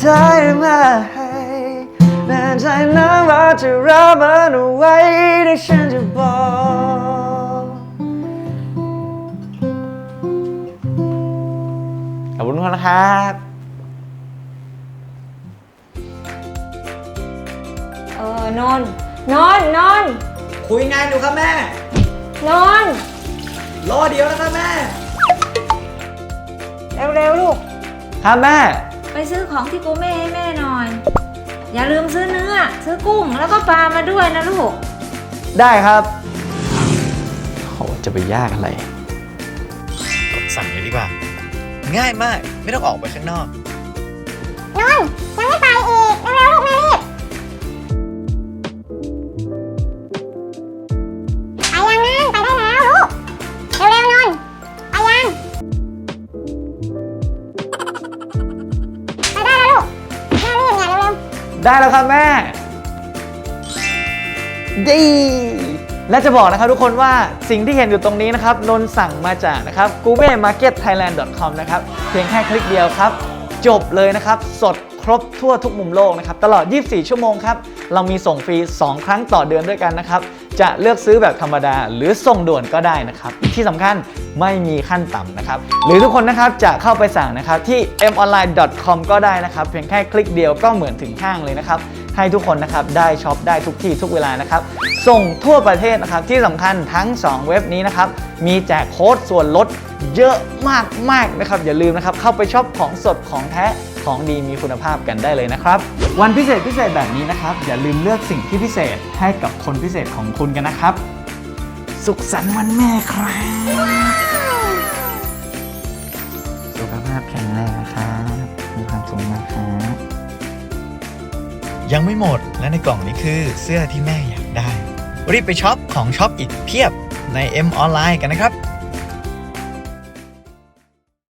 ได้ไหมแน่ใจนะว่าจะรับมันเอาไว้ที่ฉันจะบอกขอบคุณทุกคนนะครับเออนอนนอนนอนคุยงานอยู่ครับแม่ นอนรอเดียวนะครับแม่ เร็วๆลูก ครับแม่ ไปซื้อของที่กูเม่ให้แม่หน่อย อย่าลืมซื้อเนื้อ ซื้อกุ้งแล้วก็ปลามาด้วยนะลูก ได้ครับโหจะไปยากอะไร กดสั่งเลยดีกว่า ง่ายมากไม่ต้องออกไปข้างนอก นนท์ยังไม่ไปอีกเร็วๆลูก ได้แล้วครับแม่ ดี และจะบอกนะครับทุกคนว่าสิ่งที่เห็นอยู่ตรงนี้นะครับ นนท์สั่งมาจากนะครับ g o u g l e Market Thailand com นะครับ เพียงแค่คลิกเดียวครับ จบเลยนะครับ สด ครบทั่วทุกมุมโลกนะครับตลอด 24 ชั่วโมงครับเรามีส่งฟรี 2 ครั้งต่อเดือนด้วยกันนะครับจะเลือกซื้อแบบธรรมดาหรือส่งด่วนก็ได้นะครับที่สำคัญไม่มีขั้นต่ำนะครับหรือทุกคนนะครับจะเข้าไปสั่งนะครับที่ monline.com ก็ได้นะครับเพียงแค่คลิกเดียวก็เหมือนถึงห้างเลยนะครับให้ทุกคนนะครับได้ช็อปได้ทุกที่ทุกเวลานะครับส่งทั่วประเทศนะครับที่สำคัญทั้ง 2 เว็บนี้นะครับมีแจกโค้ดส่วนลดเยอะมากๆนะครับอย่าลืมนะครับเข้าไปช็อปของสดของแท้ ของดีมีคุณภาพกันได้เลยนะครับ วันพิเศษพิเศษแบบนี้นะครับ อย่าลืมเลือกสิ่งที่พิเศษให้กับคนพิเศษของคุณกันนะครับ สุขสันต์วันแม่ครับสุขภาพแข็งแรงนะครับมีความสุขมากครับยังไม่หมดและในกล่องนี้คือเสื้อที่แม่อยากได้ รีบไปช็อปของช็อปอีกเพียบใน M ออนไลน์กันนะครับ